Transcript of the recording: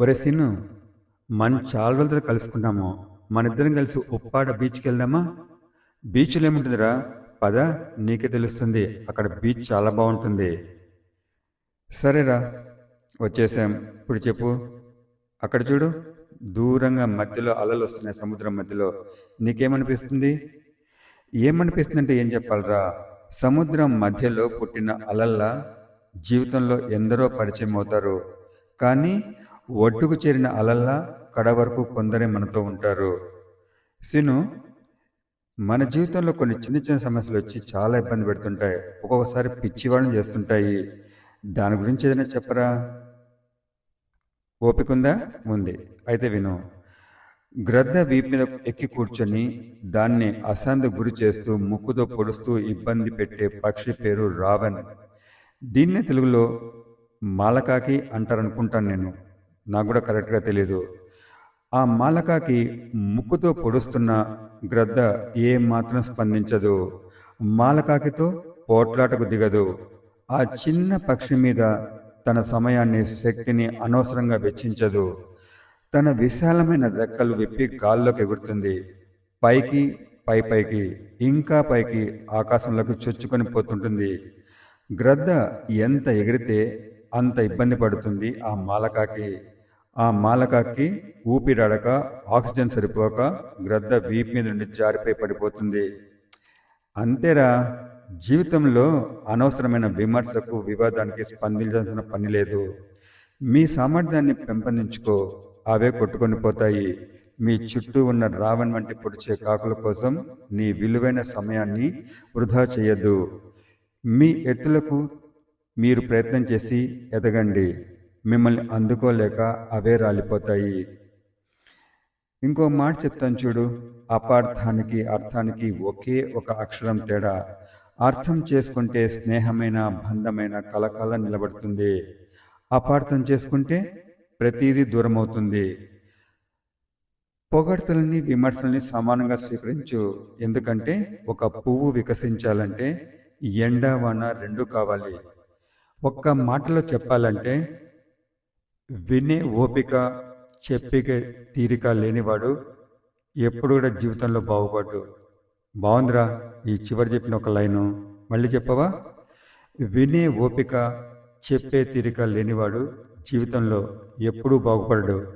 ఒరే సిన్ను మనం చాలా రోజులతో కలుసుకున్నాము మనిద్దరం కలిసి ఉప్పాడ బీచ్కి వెళ్దామా? బీచ్లో ఏముంటుందిరా? పద నీకే తెలుస్తుంది. అక్కడ బీచ్ చాలా బాగుంటుంది. సరేరా వచ్చేసాం. ఇప్పుడు చెప్పు. అక్కడ చూడు దూరంగా మధ్యలో అలలు వస్తున్నాయి సముద్రం మధ్యలో. నీకేమనిపిస్తుంది? ఏమనిపిస్తుంది అంటే ఏం చెప్పాలరా? సముద్రం మధ్యలో పుట్టిన అలల్లా జీవితంలో ఎందరో పరిచయం అవుతారు. కానీ ఒడ్డుకు చేరిన అలల్లా కడ వరకు కొందరే మనతో ఉంటారు. సిను మన జీవితంలో కొన్ని చిన్న చిన్న సమస్యలు వచ్చి చాలా ఇబ్బంది పెడుతుంటాయి. ఒక్కొక్కసారి పిచ్చివాళ్ళని చేస్తుంటాయి. దాని గురించి ఏదైనా చెప్పరా? ఓపిక ఉందా? ఉంది. అయితే విను. గ్రద్ద వీపు మీద ఎక్కి కూర్చొని దాన్ని అశాంతి గురి చేస్తూ ముక్కుతో పొడుస్తూ ఇబ్బంది పెట్టే పక్షి పేరు రావణ్. దీన్నే తెలుగులో మాలకాకి అంటారనుకుంటాను నేను. నాకు కూడా కరెక్ట్గా తెలియదు ఆ మాలకాకి ముక్కుతో పొడుస్తున్న గ్రద్ద ఏమాత్రం మాత్రం స్పందించదు. మాలకాకితో పోట్లాటకు దిగదు. ఆ చిన్న పక్షి మీద తన సమయాన్ని శక్తిని అనవసరంగా వెచ్చించదు. తన విశాలమైన రెక్కలు విప్పి గాల్లోకి ఎగురుతుంది. పైకి పై పైకి ఇంకా పైకి ఆకాశంలోకి చొచ్చుకొని పోతుంటుంది. గ్రద్ద ఎంత ఎగిరితే అంత ఇబ్బంది పడుతుంది ఆ మాలకాకి. ఆ మాలకాకి ఊపిరాడక ఆక్సిజన్ సరిపోక గ్రద్ద వీపు మీద నుండి జారిపోయి పడిపోతుంది. అంతేరా జీవితంలో అనవసరమైన విమర్శకు వివాదానికి స్పందించాల్సిన పని లేదు. మీ సామర్థ్యాన్ని పెంపొందించుకో అవే కొట్టుకొని పోతాయి. మీ చుట్టూ ఉన్న రావణ్ వంటి పొడిచే కాకుల కోసం నీ విలువైన సమయాన్ని వృధా చేయొద్దు. మీ ఎత్తులకు మీరు ప్రయత్నం చేసి ఎదగండి. మిమ్మల్ని అందుకోలేక అవే రాలిపోతాయి. ఇంకో మాట చెప్తాను చూడు అపార్థానికి అర్థానికి ఒకే ఒక అక్షరం తేడా. అర్థం చేసుకుంటే స్నేహమైన బంధమైన కలకాల నిలబడుతుంది. అపార్థం చేసుకుంటే ప్రతిదీ దూరం అవుతుంది పొగడ్తలని విమర్శల్ని సమానంగా స్వీకరించు. ఎందుకంటే ఒక పువ్వు వికసించాలంటే ఎండ వాన రెండు కావాలి. ఒక్క మాటలో చెప్పాలంటే వినే ఓపిక చెప్పిక తీరిక లేనివాడు ఎప్పుడు కూడా జీవితంలో బాగుపడ్డు. బాగుందిరా ఈ చివరి చెప్పిన ఒక లైను. మళ్ళీ చెప్పవా? వినే ఓపిక చెప్పే తీరిక లేనివాడు జీవితంలో ఎప్పుడూ బాగుపడ్డు.